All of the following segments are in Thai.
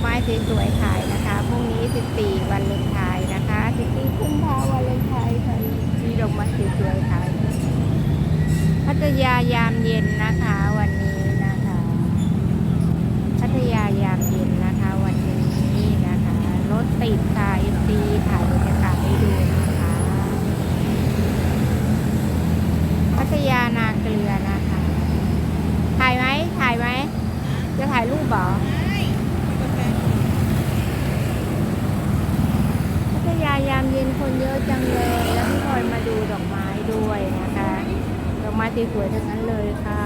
ไม้สวยๆขายนะคะพรุ่งนี้ 14 วันเลนไทน์นะคะ14กุมภาวันเลนไทน์ค่ะมีดอกไม้สวยๆขายพัทยายามเย็นนะคะวันนี้นะคะ พัทยายามเย็นนะคะวันนี้นะคะรถติดค่ะเอ็มซีถ่ายบรรยากาศให้ดูนะคะ พัทยานาเกลือนะคะ ถ่ายไหมถ่ายไหมจะถ่ายรูปเหรอพัทยายามเย็นคนเยอะจังเลย แล้วพี่พลอยมาดูดอกไม้ด้วยนะคะ ดอกไม้สวยๆทั้งนั้นเลยค่ะ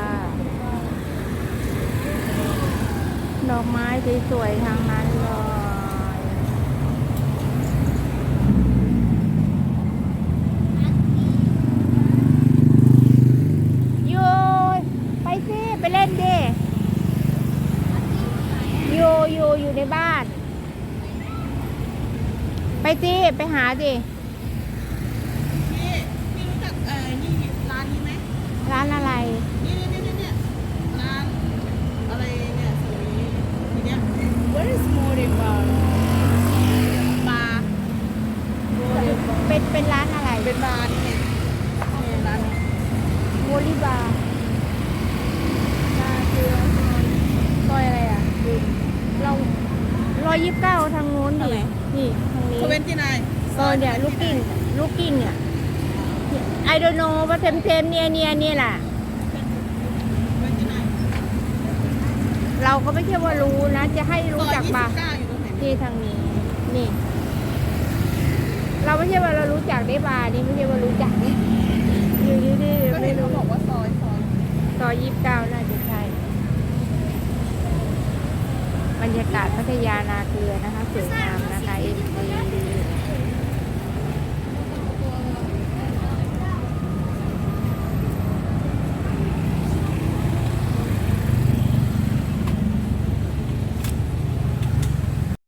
ดอกไม้สวยๆทั้งนั้นเลยโยไปสิไปเล่นดิโยโยอยู่ในบ้าน สิไปหาสิพี่พี่รู้จักเอ่อนี่ร้านนี้ไหมร้านอะไร นี่นี่นี่นี่ร้านอะไรเนี่ยสวยทีเนี้ย Where is Moriba บาร์เป็นเป็นร้านอะไรเป็นบาร์นี่ไงนี่ร้านนี้โมลิบาร์ซอยอะไรอะดูเราร้อยยี่สิบเก้าทางโน้นดิ นี่ทางนี้ทเวนตี้ไนน์เออเนี่ยลูกกิ้งลูกกิ้งเนี่ย I don't know ว่าเต็มเต็มๆเนี่ยเนี่ยเนี่ยแหละทเวนตี้ไนน์เราก็ไม่ใช่ว่ารู้นะ จะให้รู้จักซอยปะยี่สิบเก้าอยู่ตรงไหนนี่ทางนี้ นี่ เราไม่ใช่ว่าเรารู้จักได้บาร์นี่ไม่ใช่ว่ารู้จักนี่อยู่นี่นี่ก็ไม่เห็นรู้ เขาบอกว่าซอยซอย ซอยยี่สิบเก้าน่าจะใช่ บรรยากาศพัทยานาเกลือนะคะสวยงามนะคะเอง